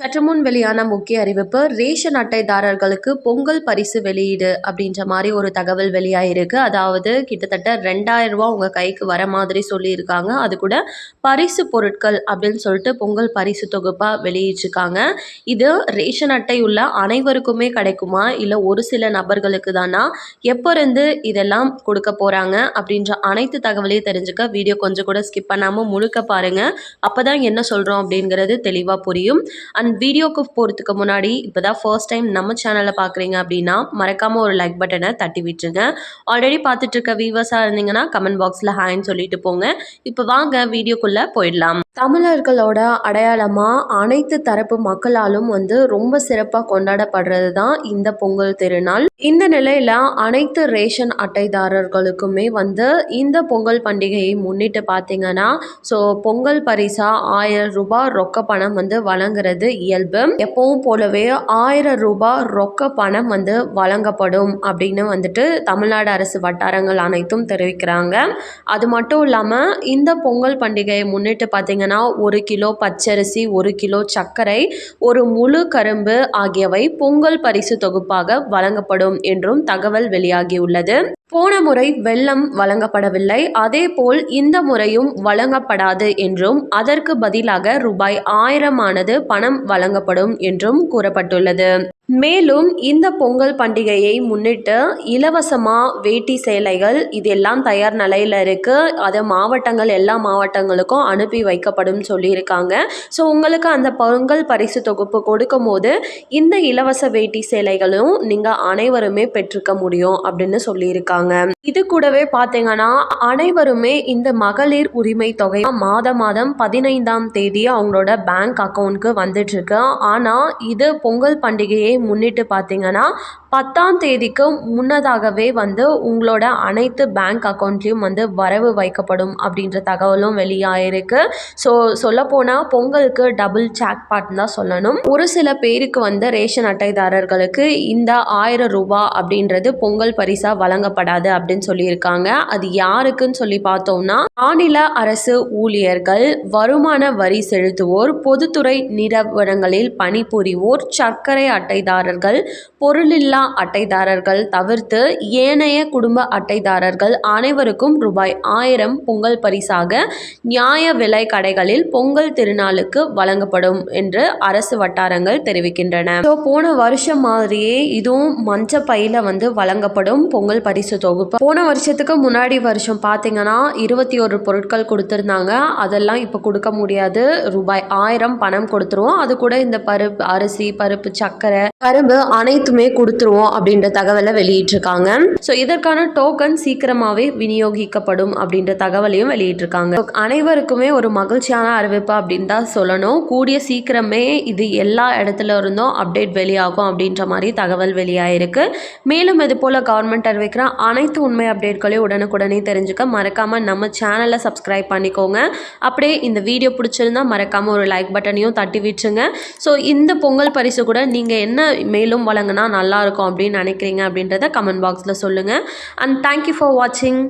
சற்றுமுன் வெளியான முக்கிய அறிவிப்பு ரேஷன் அட்டைதாரர்களுக்கு பொங்கல் பரிசு வெளியீடு அப்படின்ற மாதிரி ஒரு தகவல் வெளியாயிருக்கு. அதாவது கிட்டத்தட்ட ரெண்டாயிரம் ரூபா உங்கள் கைக்கு வர மாதிரி சொல்லியிருக்காங்க. அது கூட பரிசு பொருட்கள் அப்படின்னு சொல்லிட்டு பொங்கல் பரிசு தொகுப்பாக வெளியிட்டிருக்காங்க. இது ரேஷன் அட்டை உள்ள அனைவருக்குமே கிடைக்குமா? இல்லை ஒரு சில நபர்களுக்கு தானா? எப்போ இருந்து இதெல்லாம் கொடுக்க போகிறாங்க அப்படின்ற அனைத்து தகவலையும் தெரிஞ்சுக்க வீடியோ கொஞ்சம் கூட ஸ்கிப் பண்ணாமல் முழுக்க பாருங்கள் அப்போ தான் என்ன சொல்கிறோம் அப்படிங்கிறது தெளிவாக புரியும். அண்ட் வீடியோக்கு போகிறதுக்கு முன்னாடி இப்போ தான் ஃபர்ஸ்ட் டைம் நம்ம சேனலை பார்க்குறீங்க அப்படின்னா மறக்காமல் ஒரு லைக் பட்டனை தட்டி விட்டுருங்க. ஆல்ரெடி பார்த்துட்டு இருக்க வியூவர்ஸாக இருந்தீங்கன்னா கமெண்ட் பாக்ஸில் ஹாய்ன்னு சொல்லிட்டு போங்க. இப்போ வாங்க வீடியோக்குள்ளே போயிடலாம். தமிழர்களோட அடையாளமாக அனைத்து தரப்பு மக்களாலும் வந்து ரொம்ப சிறப்பாக கொண்டாடப்படுறது தான் இந்த பொங்கல் திருநாள். இந்த நிலையில் அனைத்து ரேஷன் அட்டைதாரர்களுக்குமே வந்து இந்த பொங்கல் பண்டிகையை முன்னிட்டு பார்த்தீங்கன்னா ஸோ பொங்கல் பரிசா ஆயிரம் ரூபாய் ரொக்க பணம் வந்து வழங்குறது இயல்பு. எப்பவும் போலவே ஆயிரம் ரூபாய் ரொக்க பணம் வந்து வழங்கப்படும் அப்படின்னு வந்துட்டு தமிழ்நாடு அரசு வட்டாரங்கள் அனைத்தும் தெரிவிக்கிறாங்க. அது மட்டும் இல்லாமல் இந்த பொங்கல் பண்டிகையை முன்னிட்டு பார்த்தீங்கன்னா ஒரு கிலோ பச்சரிசி ஒரு கிலோ சர்க்கரை ஒரு முழு கரும்பு ஆகியவை பொங்கல் பரிசு தொகுப்பாக வழங்கப்படும் என்றும் தகவல் வெளியாகியுள்ளது. போன முறை வெள்ளம் வழங்கப்படவில்லை. அதேபோல் இந்த முறையும் வழங்கப்படாது என்றும் அதற்கு பதிலாக ரூபாய் ஆயிரமானது பணம் வழங்கப்படும் என்றும் கூறப்பட்டுள்ளது. மேலும் இந்த பொங்கல் பண்டிகையை முன்னிட்டு இலவசமாக வேட்டி சேலைகள் இதெல்லாம் தயார் நிலையில் இருக்குது அது மாவட்டங்கள் எல்லா மாவட்டங்களுக்கும் அனுப்பி வைக்கப்படும் சொல்லியிருக்காங்க. ஸோ உங்களுக்கு அந்த பொங்கல் பரிசு தொகுப்பு கொடுக்கும் போது இந்த இலவச வேட்டி சேலைகளும் நீங்கள் அனைவருமே பெற்றுக்க முடியும் அப்படின்னு சொல்லியிருக்காங்க. இது கூடவே பார்த்தீங்கன்னா அனைவருமே இந்த மகளிர் உரிமை தொகை மாதம் மாதம் பதினைந்தாம் தேதி அவங்களோட பேங்க் அக்கௌண்ட்க்கு வந்துட்டு இருக்கு ஆனால் இது பொங்கல் பண்டிகையை முன்னிட்டு பார்த்தீங்கன்னா பத்தாம் தேதிக்கு முன்னதாகவே வந்து உங்களோட அனைத்து பேங்க் அக்கௌண்ட்லேயும் வந்து வரவு வைக்கப்படும் அப்படின்ற தகவலும் வெளியாயிருக்கு. ஸோ சொல்லப்போனால் பொங்கலுக்கு டபுள் சேக் பாட்னு தான் சொல்லணும். ஒரு சில பேருக்கு வந்து ரேஷன் அட்டைதாரர்களுக்கு இந்த ஆயிரம் ரூபாய் அப்படின்றது பொங்கல் பரிசாக செயல்படாது அப்படின்னு சொல்லியிருக்காங்க. அது யாருக்குன்னு சொல்லி பார்த்தோம்னா மாநில அரசு ஊழியர்கள் வருமான வரி செலுத்துவோர் பொதுத்துறை நிறுவனங்களில் பணிபுரிவோர் சர்க்கரை அட்டைதாரர்கள் பொருளில்லா அட்டைதாரர்கள் தவிர்த்து ஏனைய குடும்ப அட்டைதாரர்கள் அனைவருக்கும் ரூபாய் ஆயிரம் பொங்கல் பரிசாக நியாய விலை கடைகளில் பொங்கல் திருநாளுக்கு வழங்கப்படும் என்று அரசு வட்டாரங்கள் தெரிவிக்கின்றன. போன வருஷம் மாதிரியே இதுவும் மஞ்ச பையில வந்து வழங்கப்படும் பொங்கல் பரிசு தொகுப்பு. போன வருஷத்துக்கு முன்னாடி வருஷம் பார்த்தீங்கன்னா இருபத்தி ஒரு பொருட்கள் கொடுத்துருந்தாங்க. அதெல்லாம் இப்போ கொடுக்க முடியாது. ரூபாய் ஆயிரம் பணம் கொடுத்துருவோம். அது கூட இந்த பருப்பு அரிசி பருப்பு சர்க்கரை கரும்பு அனைத்துமே கொடுத்துருவோம் அப்படின்ற தகவலை வெளியிட்டிருக்காங்க. ஸோ இதற்கான டோக்கன் சீக்கிரமாகவே விநியோகிக்கப்படும் அப்படின்ற தகவலையும் வெளியிட்டிருக்காங்க. அனைவருக்குமே ஒரு மகிழ்ச்சியான அறிவிப்பு அப்படின்னு தான் சொல்லணும். கூடிய சீக்கிரமே இது எல்லா இடத்துல இருந்தும் அப்டேட் வெளியாகும் அப்படின்ற மாதிரி தகவல் வெளியாயிருக்கு. மேலும் இது போல் கவர்மெண்ட் அறிவிக்கிற அனைத்து உண்மை அப்டேட்களையும் உடனுக்குடனே தெரிஞ்சுக்க மறக்காமல் நம்ம சேனலை சப்ஸ்கிரைப் பண்ணிக்கோங்க. அப்படியே இந்த வீடியோ பிடிச்சிருந்தா மறக்காமல் ஒரு லைக் பட்டனையும் தட்டி விட்டுருங்க. ஸோ இந்த பொங்கல் பரிசு கூட நீங்கள் என்ன மேலும் வழங்கினா நல்லாயிருக்கும் அப்படின்னு நினைக்கிறீங்க அப்படின்றத கமெண்ட் பாக்ஸில் சொல்லுங்கள் அண்ட் தேங்க்யூ ஃபார் வாட்சிங்